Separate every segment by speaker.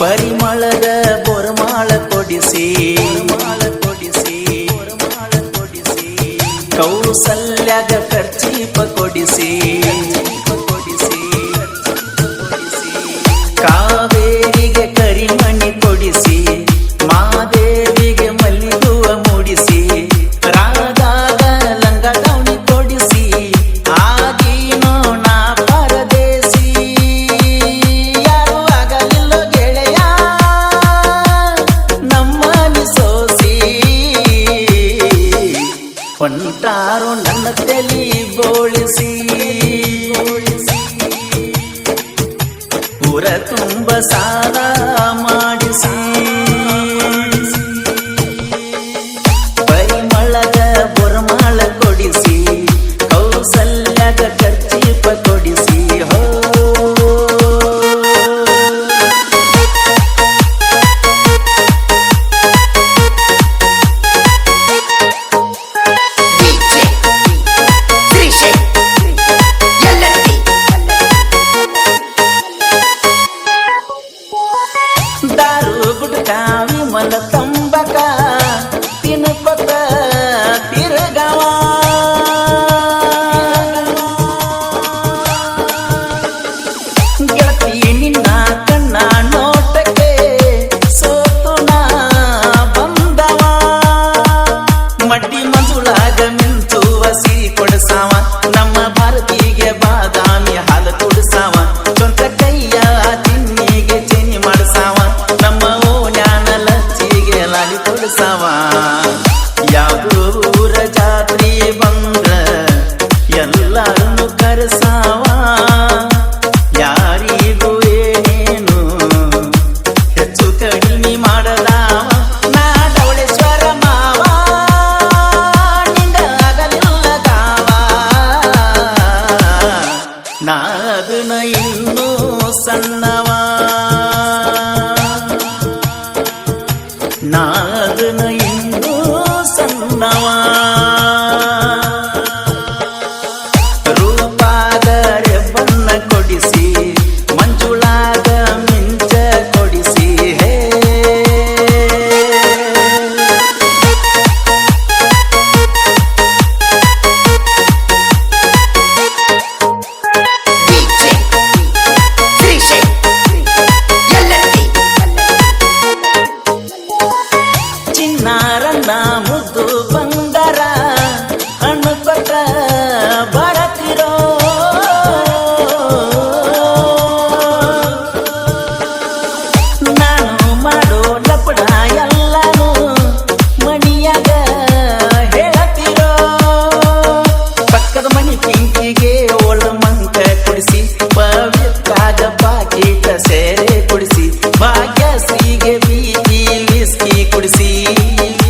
Speaker 1: ಪರಿಮಳದ ಬೊರಮಾಳ ಕೊಡಿಸಿ ಮಾಳ ಕೊಡಿಸಿ ಬೊರಮಾಳ ಕೊಡಿಸಿ ಕೌಸಲ್ಯದ ಖರ್ಚೀಪ ಕೊಡಿಸಿ ಹೊಂಟಾರೋ ನನ್ನ ತಲಿ ಬೋಳಿಸಿ. ಊರ ತುಂಬ ಸಾ ಕೊಡ್ಸಾವ ನಮ್ಮ ಭಾರತೀಗೆ ಬಾದಾಮಿ ಹಾಲು ಕೊಡ್ಸಾವ ಚೊಂತ ಕೈಯ ತಿನ್ನಿಗೆ ಚಿನಿ ಮಾಡಸಾವ, ನಮ್ಮ ಓಣ್ಯಾನ ಲಚ್ಚಿಗೆ ಲಾಲಿ ಕೊಡ್ಸಾವ ಯಾವುದೂರ ಜಾತ್ರಿ ಬಂದ ಎಲ್ಲರನ್ನು ಕರೆಸಾವ. ಗಗನ ಇನ್ನೂ ಸಣ್ಣವಾ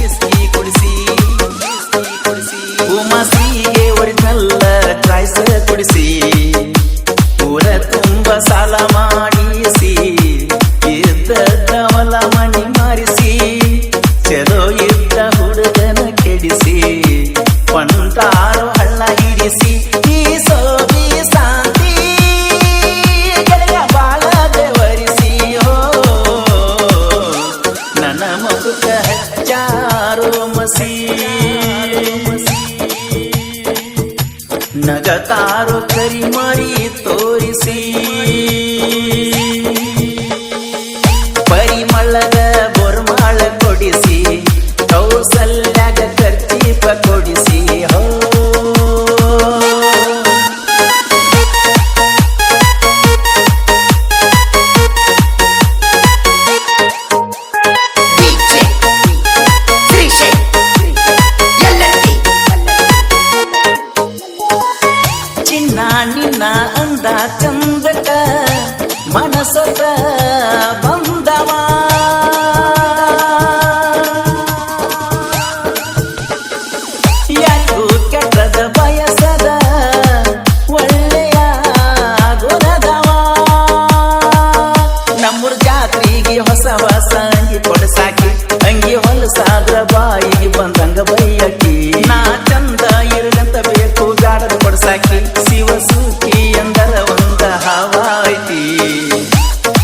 Speaker 1: ಇಸ್ಕಿ ಕೊಡಿಸಿ ಉಮಾಸಿಗೆ ಒರಿಜಿನಲ್ ಚಾಯ್ಸ್ ಕೊಡಿಸಿ. ನಗತಾರು ಕರಿ ಮಾಡಿ ತೋರಿಸಿ ಪರಿಮಳದ ಬೊರ್ಮಾಳ ಕೊಡಿಸಿ ಕೌಸಲ್ಯಾಗ ಖರ್ಚೀಪ ಕೊಡಿಸಿ ನಿನ್ನ ಅಂದ ಚಂದಕ ಮನಸೊತ್ತ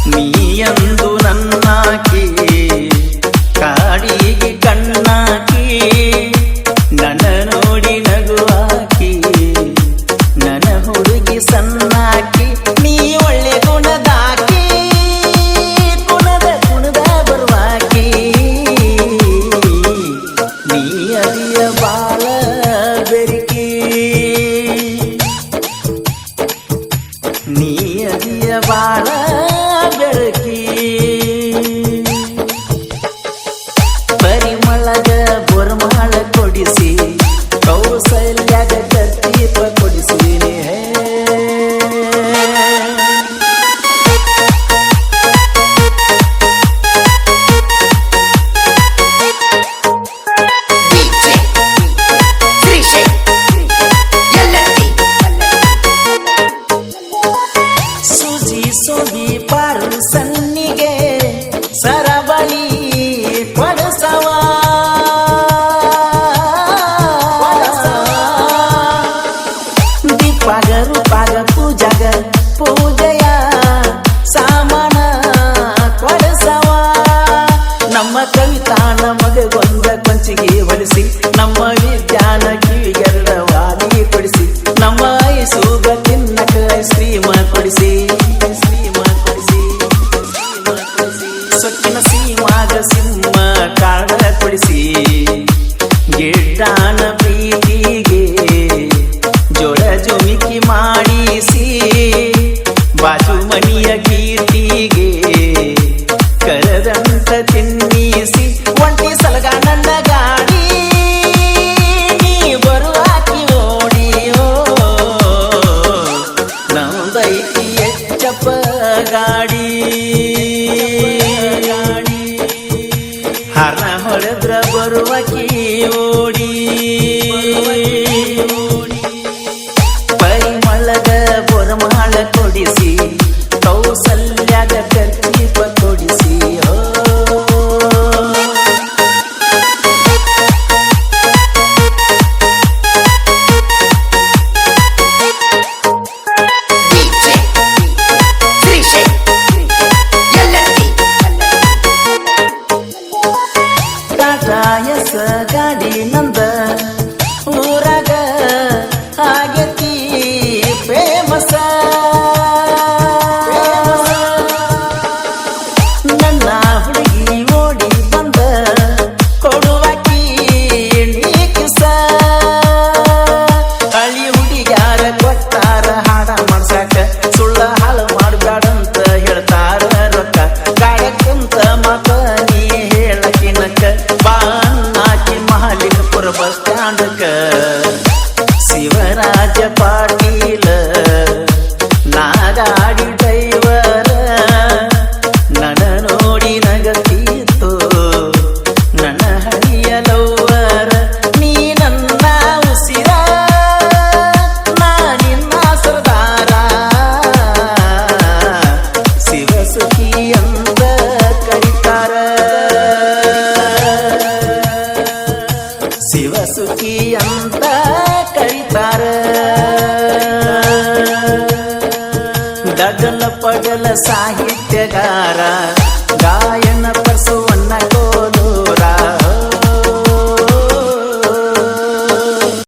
Speaker 1: ನೀಯಂದು ನನ್ನಾಕಿ. ಕಾಡಿ ಹರಣ ಹೊಡೆದ್ರ ಬರುವ ಕೀ ಓಡಿ ಪರಿಮಳದ ಬೊರಮಾಳ ಕೊಡಿಸಿ ಕೌಸಲ್ ಶಿವಸುಖಿ ಅಂತ ಕರೀತಾರ. ಡಗಲ ಪಗಲ ಸಾಹಿತ್ಯಗಾರ